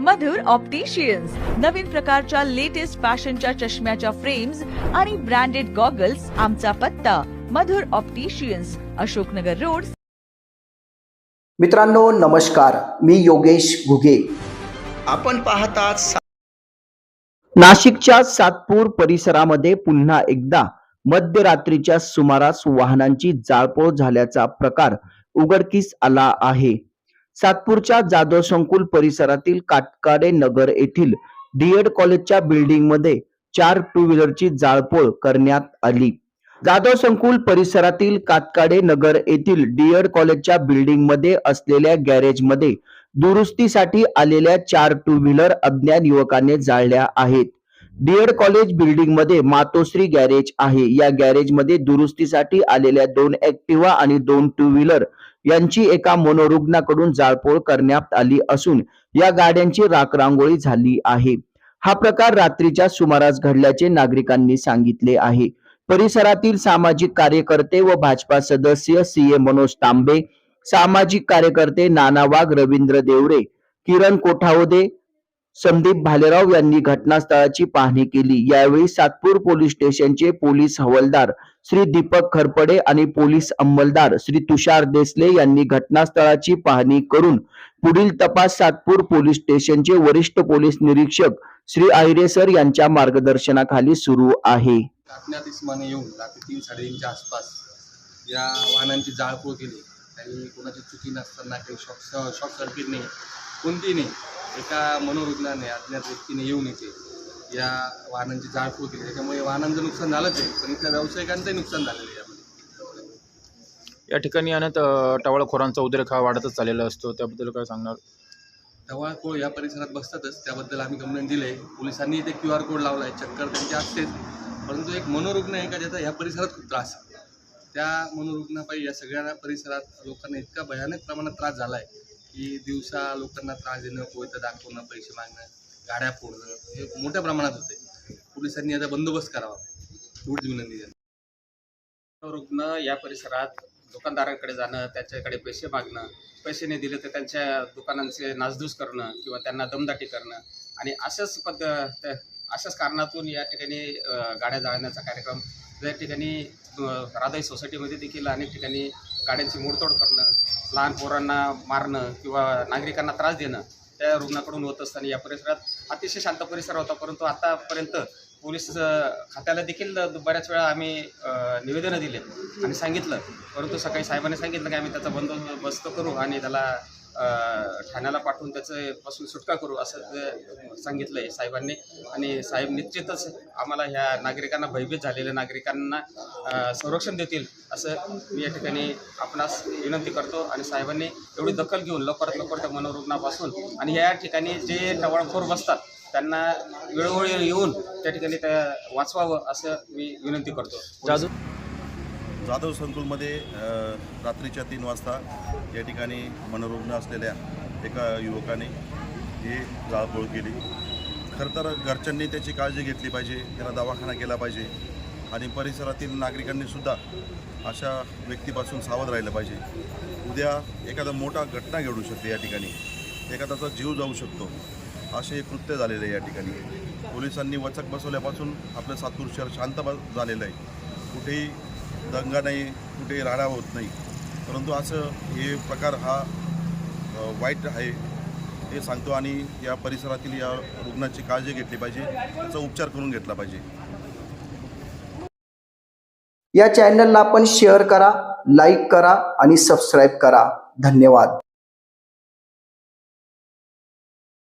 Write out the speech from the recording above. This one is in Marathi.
मधुर ऑप्टिशियन्स नवीन प्रकारच्या लेटेस्ट फॅशनच्या चष्म्याच्या फ्रेम्स आणि ब्रँडेड गॉगल्स आमचा पत्ता. Madhur opticians Ashoknagar road. मित्रांनो नमस्कार. मी योगेश घुगे. आपण पाहतात नाशिकच्या सातपूर परिसरामध्ये पुन्हा एकदा मध्यरात्रीच्या सुमारास वाहनांची जाळपोळ झाल्याचा प्रकार उघडकीस आला आहे. सातपूरच्या जाधव संकुल परिसरातील काटकाडे नगर येथील डीएड कॉलेजच्या बिल्डिंगमध्ये चार टू व्हीलरची जाळपोळ करण्यात आली. जाधव संकुल परिसरातील कातकाडे नगर येथील डीएड कॉलेजच्या बिल्डिंगमध्ये असलेल्या गॅरेजमध्ये दुरुस्तीसाठी आलेल्या चार टू व्हीलर अज्ञात युवकाने जाळल्या आहेत. डीएड कॉलेज बिल्डिंगमध्ये मातोश्री गॅरेज आहे. या गॅरेजमध्ये दुरुस्तीसाठी आलेल्या दोन ऍक्टिवा आणि दोन टू व्हीलर यांची एका मनोरुग्णाकडून जाळपोळ करण्यात आली असून या गाड्यांची राखरांगोळी झाली आहे. हा प्रकार रात्रीच्या सुमारास घडल्याचे नागरिकांनी सांगितले आहे. परिसरातील सामाजिक कार्यकर्ते व भाजपा सदस्य सी. ए. मनोज तांबे सामाजिक कार्यकर्ते नाना वाघ रवींद्र देवरे किरण कोठावदे संदीप भालेराव यांनी घटनास्थळाची पाहणी केली. यावेळी सातपूर पोलीस स्टेशनचे पोलीस हवालदार श्री दीपक खरपडे आणि पोलीस अंमलदार श्री तुषार देसले यांनी घटनास्थळाची पाहणी करून पुढील तपास सातपूर पोलीस स्टेशनचे वरिष्ठ पोलीस निरीक्षक श्री आहिरे सर यांच्या मार्गदर्शनाखाली सुरू आहे. येऊन रात्री तीन साडेतीनच्या आसपास या वाहनांची जाळपोळ केली. कोणाची चुकी नसताना काही शॉर्ट सर्किट नाही कोणती नाही. एका मनोरुग्णाने अज्ञात व्यक्तीने येऊन इथे या वाहनांची जाळपोळ केली त्याच्यामुळे वाहनांचं नुकसान झालंच आहे पण इथल्या व्यावसायिकांचंही नुकसान झालेलं आहे यामध्ये. या ठिकाणी अनेक टवाळखोरांचा उद्रेक हा वाढतच चाललेला असतो. त्याबद्दल काय सांगणार? टवाळखोर या परिसरात बसतातच. त्याबद्दल आम्ही कंप्लेंट दिली. आहे पोलिसांनी इथे क्यू आर कोड लावला आहे चक्कर त्यांची असतेच. परंतु एक मनोरुग्ण आहे का ज्याचा ह्या परिसरात खूप त्रास आहे? त्या मनोरुग्णापायी या सगळ्या परिसरात लोकांना इतका भयानक प्रमाणात त्रास झाला आहे की दिवसा लोकांना त्रास देणं कोयतं दाखवणं पैसे मागणं गाड्या फोडणं हे मोठ्या प्रमाणात होते. पोलिसांनी याचा बंदोबस्त करावा. एवढीच विनंती आहे. रुग्ण या परिसरात दुकानदारांकडे जाणं त्याच्याकडे पैसे मागणं पैसे नाही दिले तर त्यांच्या दुकानांचे नासधूस करणं किंवा त्यांना दमदाटी करणं आणि अशाच पद्ध अशाच कारणातून या ठिकाणी गाड्या जाळण्याचा कार्यक्रम या ठिकाणी राधाई सोसायटीमध्ये देखील अनेक ठिकाणी गाड्यांची मोडतोड करणं लहान पोरांना मारणं किंवा नागरिकांना त्रास देणं त्या रुग्णाकडून होत असताना या परिसरात अतिशय शांत परिसर होता परंतु आतापर्यंत पोलीस खात्याला देखील बऱ्याच वेळा आम्ही निवेदनं दिले आणि सांगितलं. परंतु सकाळी साहेबांनी सांगितलं की आम्ही त्याचा बंदोबस्त करू आणि त्याला ठाण्याला पाठवून त्याचं पासून सुटका करू असं ते सांगितलं आहे साहेबांनी. आणि साहेब निश्चितच आम्हाला ह्या नागरिकांना भयभीत झालेल्या नागरिकांना संरक्षण देतील असं मी या ठिकाणी आपणास विनंती करतो. आणि साहेबांनी एवढी दखल घेऊन लवकरात लवकर त्या मनोरुग्णापासून आणि या ठिकाणी जे टवाळखोर बसतात त्यांना वेळोवेळी येऊन त्या ठिकाणी त्या वाचवावं असं मी विनंती करतो. जाधव संकुलमध्ये रात्रीच्या तीन वाजता या ठिकाणी मनोरुग्ण असलेल्या एका युवकाने ही जाळपोळ केली. खरं तर घरच्यांनी त्याची काळजी घेतली पाहिजे त्याला दवाखाना केला पाहिजे आणि परिसरातील नागरिकांनीसुद्धा अशा व्यक्तीपासून सावध राहिलं पाहिजे. उद्या एखादा मोठा घटना घडू शकते या ठिकाणी. एखाद्याचा जीव जाऊ शकतो. असे कृत्य झालेलं आहे या ठिकाणी. पोलिसांनी वचक बसवल्यापासून आपलं सातूर शहर शांत झालेलं आहे. कुठेही दंगा नाही कुठे राडा होत नाही. परंतु असं हे प्रकार हा वाईट आहे हे सांगतो आणि या परिसरातील या रुग्णाची काळजी घेतली पाहिजे त्याचा उपचार करून घेतला पाहिजे. या चॅनलला आपण शेअर करा लाईक करा आणि सबस्क्राईब करा. धन्यवाद.